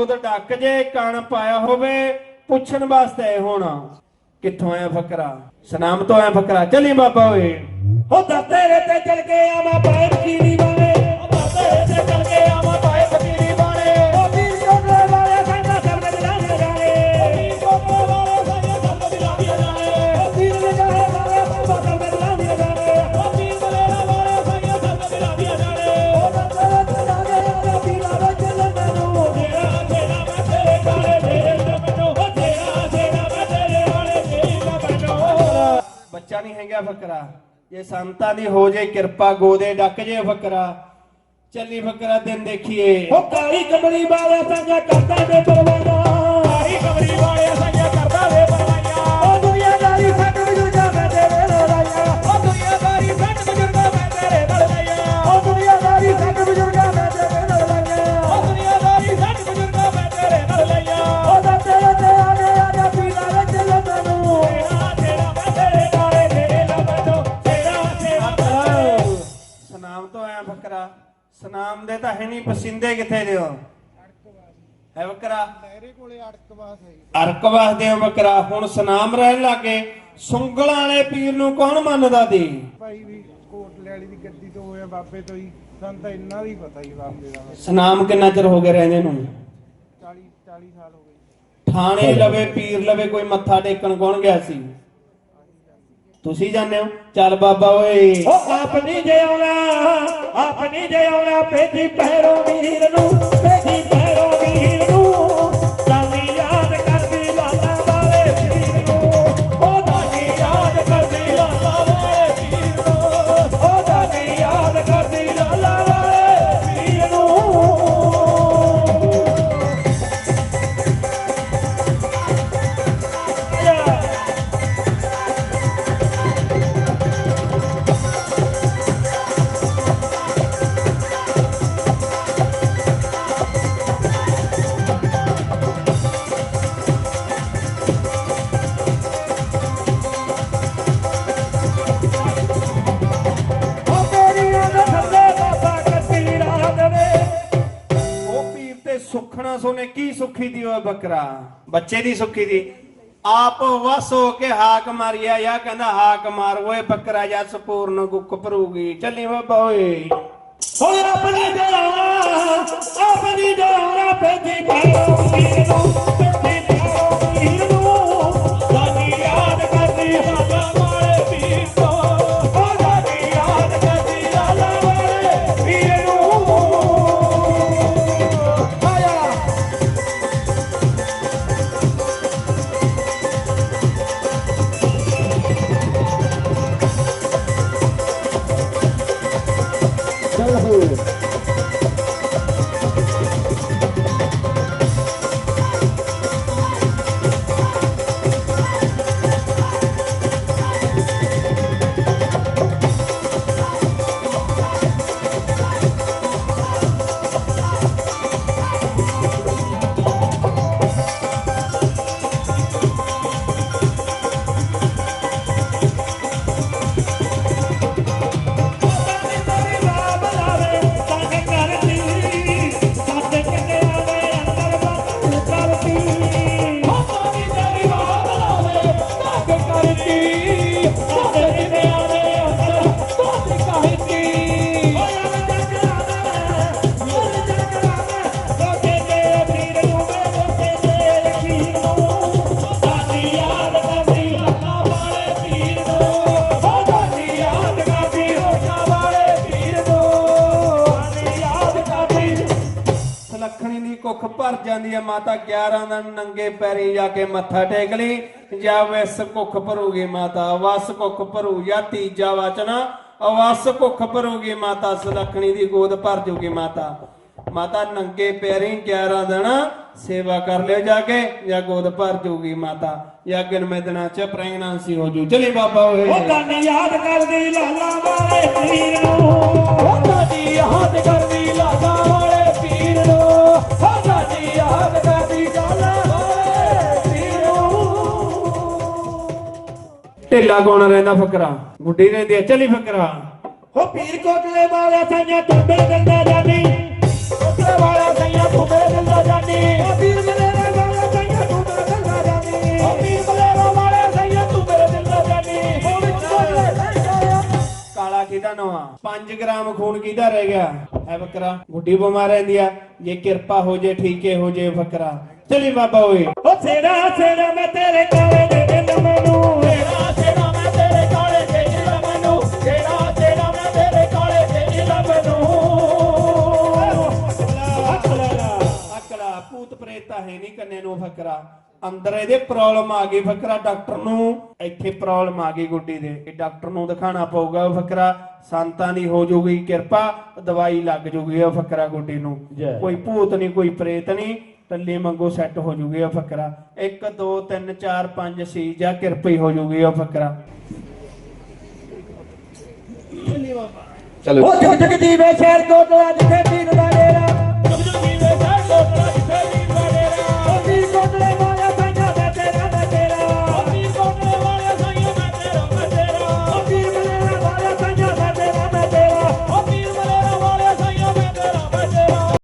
ਗੋਦ ਡੱਕ ਜੇ ਕਣ ਪਾਇਆ ਹੋਵੇ, ਪੁੱਛਣ ਵਾਸਤੇ ਹੋਣਾ ਕਿੱਥੋਂ ਆਇਆ ਫਕਰਾ? ਸਨਾਮ ਤੋਂ ਆਇਆ ਫਕਰਾ। ਚੱਲੀ ਬਾਬਾ ਓਏ। ਹੋ ਤੇਰੇ ਤੇ ਚਲ ਕੇ ਆਵਾਂ ਪਾਏ ਫਕੀਰੀ ਵਾਲੇ ਮੈਨੂੰ ਨਹੀਂ ਹੈਗਾ ਫਕਰਾ। ਜੇ ਸੰਤਾਂ ਦੀ ਹੋ ਜੇ ਕਿਰਪਾ, ਗੋਦੇ ਡੱਕ ਜੇ ਫਕਰਾ। ਚੱਲੀ ਫਕਰਾ ਦਿਨ ਦੇਖੀਏ। ਉਹ ਕਾਲੀ ਕਮਲੀ ਵਾਲੇ ਸੰਗਾ ਕਰਦਾ ਦੇ ਆਇਆ ਫਕਰਾ ਸਨਾਮ ਦੇ ਤਾਂ ਹੈ ਨਹੀਂ ਪਸਿੰਦੇ ਕਿੱਥੇ ਦਿਓ ਹੈ? ਫਕਰਾ ਮੇਰੇ ਕੋਲੇ ਅੜਕਵਾਸ ਹੈ। ਅਰਕ ਵਾਸਦੇ ਆ ਫਕਰਾ ਹੁਣ ਸਨਾਮ ਰਹਿਣ ਲੱਗੇ। ਸੁੰਗਲਾਂ ਵਾਲੇ ਪੀਰ ਨੂੰ ਕੌਣ ਮੰਨਦਾ ਦੀ ਭਾਈ ਵੀ ਕੋਟਲੇ ਵਾਲੀ ਦੀ ਗੱਦੀ ਤੋਂ ਹੋਇਆ ਬਾਬੇ ਤੋਂ ਹੀ। ਸਾਨੂੰ ਤਾਂ ਇੰਨਾ ਵੀ ਪਤਾ ਹੀ ਬਾਬੇ ਦਾ। ਸਨਾਮ ਕਿੰਨਾ ਚਿਰ ਹੋ ਗਿਆ ਰਹਿੰਦੇ ਨੂੰ? 40 40 ਸਾਲ ਹੋ ਗਏ। ਥਾਣੇ ਲਵੇ ਪੀਰ ਲਵੇ ਕੋਈ ਮੱਥਾ ਟੇਕਣ ਕੌਣ ਗਿਆ ਸੀ? ਤੁਸੀਂ ਜਾਣਦੇ ਹੋ? ਚੱਲ ਬਾਬਾ ਓਏ। ਉਹ ਆਪਣੀ ਜੇ ਆਉਣਾ ਆਪਣੀ ਜੇ ਆਉਣਾ, ਭੇਜੀ ਪਹਿਰੋ ਵੀਰ ਨੂੰ, ਭੇਜੀ ਪਹਿਰੋ ਸੋਨੇ ਕੀ ਸੁਖੀ ਦੀ ਓਏ ਬੱਕਰਾ? ਬੱਚੇ ਦੀ ਸੁਖੀ ਦੀ। ਆਪ ਵਸ ਹੋ ਕੇ ਹਾਕ ਮਾਰਿਆ ਜਾਂ ਕਹਿੰਦਾ ਹਾਕ ਮਾਰ ਓਏ ਬੱਕਰਾ ਜਾਂ ਸਪੂਰਨ ਗੁੱਕ ਭਰੂਗੀ। ਚੱਲੀ ਬਾਬਾ ਓਏ ਓਏ ਆਪਣੀ ਜਾਣਾ ਆਪਣੀ ਜਾਣਾ ਭੇਜੀ ਪੈਰੋਂ ਵੀਰ ਜਾਂਦੀ ਹੈ, ਮਾਤਾ 11 ਦਿਨ ਨੰਗੇ ਪੈਰੀ ਜਾ ਕੇ ਮੱਥਾ ਟੇਕ ਲਈ। ਜਾਂ ਵੈਸ ਕੁੱਖ ਭਰੂਗੀ ਮਾਤਾ ਵਸ ਕੁੱਖ ਭਰੂ ਜਾਂ ਤੀਜਾ ਵਚਨ, ਅਵਸ ਕੁੱਖ ਭਰੂਗੀ ਮਾਤਾ, ਸੁਲੱਖਣੀ ਦੀ ਗੋਦ ਭਰ ਜੂਗੀ ਮਾਤਾ। ਮਾਤਾ ਨੰਗੇ ਪੈਰੀ 11 ਦਿਨ ਸੇਵਾ ਕਰ ਲਿਓ ਜਾ ਕੇ, ਜਾਂ ਗੋਦ ਭਰ ਜੂਗੀ ਮਾਤਾ। ਜਾਂ ਗਿਣਵੇਂ ਦਿਨਾਂ ਚ ਪ੍ਰੈਗਨੈਂਸੀ ਹੋ ਜੂ। ਚਲੇ ਬਾਬਾ ਓਏ। ਉਹ ਤਾਨੀ ਯਾਦ ਕਰਦੀ, ਲਾਲਾ ਵਾਲੇ ਪੀਰ ਨੂੰ ਕੀੜਾ ਕੌਣ ਰਹਿੰਦਾ ਫਕਰਾ। ਗੁੱਡੀ ਰਹਿੰਦੀ ਐ ਚਲੀ ਫਕਰਾ। ਹੋ ਪੀਰ ਕੋਟਲੇ ਵਾਲਾ ਸਾਈਆਂ ਤੁੰਬੇ ਦਿਲ ਜਾਨੀ। ਕੋਟਲੇ ਵਾਲਾ ਸਾਈਆਂ ਤੁੰਬੇ ਦਿਲ ਜਾਨੀ। ਹੋ ਪੀਰ ਮਲੇਰਾ ਵਾਲਾ ਸਾਈਆਂ ਤੁੰਬੇ ਦਿਲ ਜਾਨੀ। ਹੋ ਪੀਰ ਮਲੇਰਾ ਵਾਲਾ ਸਾਈਆਂ ਤੁੰਬੇ ਦਿਲ ਜਾਨੀ। ਹੋ ਕਾਲਾ ਕਿਹਦਾ ਨਵਾ? 5 ਗ੍ਰਾਮ ਖੂਨ ਕਿਹਦਾ ਰਹਿ ਗਿਆ? ਐ ਫਕਰਾ ਗੁੱਡੀ ਬਿਮਾਰ ਰਹਿੰਦੀ ਆ। ਜੇ ਕਿਰਪਾ ਹੋ ਜੇ ਠੀਕੇ ਹੋ ਜੇ ਬਕਰਾ ਚਲੀ ਬਾਬਾ ਓਏ। ਹੋ ਸੇੜਾ ਸੇੜਾ ਮੈਂ ਤੇਰੇ ਕਾਲੇ ਦੇ। ਕੰਨੇ ਨੂੰ ਫਕਰਾ। ਅੰਦਰ ਇਹਦੇ ਪ੍ਰੋਬਲਮ ਆ ਗਈ ਫਕਰਾ ਡਾਕਟਰ ਨੂੰ। ਇੱਥੇ ਪ੍ਰੋਬਲਮ ਆ ਗਈ ਗੁੱਡੀ ਦੇ। ਇਹ ਡਾਕਟਰ ਨੂੰ ਦਿਖਾਣਾ ਪਊਗਾ ਫਕਰਾ। ਸੰਤਾਂ ਦੀ ਹੋ ਜੂਗੀ ਕਿਰਪਾ ਦਵਾਈ ਲੱਗ ਜੂਗੀ ਉਹ ਫਕਰਾ ਗੁੱਡੀ ਨੂੰ। ਕੋਈ ਭੂਤ ਨਹੀਂ ਕੋਈ ਪ੍ਰੇਤ ਨਹੀਂ। ਟੱਲੀ ਮੰਗੋ ਸੈੱਟ ਹੋ ਜੂਗੀ ਉਹ ਫਕਰਾ। 1 2 3 4 5 6 ਜਾਂ ਕਿਰਪੀ ਹੋ ਜੂਗੀ ਉਹ ਫਕਰਾ। ਓ ਜਗ ਜਗ ਜੀਵੇ ਸ਼ਹਿਰ ਕੋਟਲਾ ਜਿੱਥੇ ਪੀਰ ਦਾ